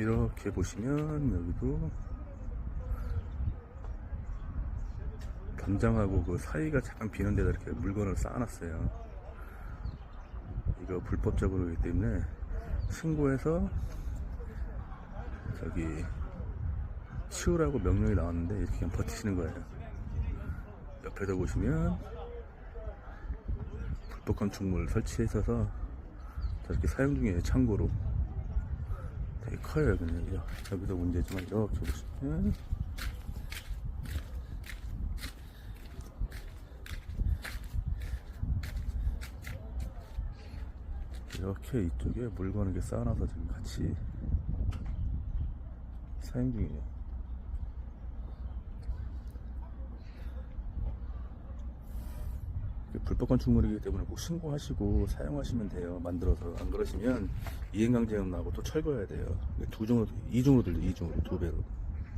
이렇게 보시면 여기도 담장하고 그 사이가 잠깐 비는 데다 이렇게 물건을 쌓아놨어요. 이거 불법적으로이기 때문에 신고해서 저기 치우라고 명령이 나왔는데 이렇게 그냥 버티시는 거예요. 옆에서 보시면 불법 건축물 설치해 있어서 저렇게 사용 중이에요. 창고로 되게 커요 여기는. 여기서 문제지만 이렇게 보시면 이렇게 이쪽에 물건을 쌓아놔서 지금 같이 사용 중이에요. 이게 불법 건축물이기 때문에 꼭 신고하시고 사용하시면 돼요. 만들어서 안 그러시면 이행강제금 나고 또 철거해야 돼요. 두 종으로 이중으로 들려 이중으로 두 배로.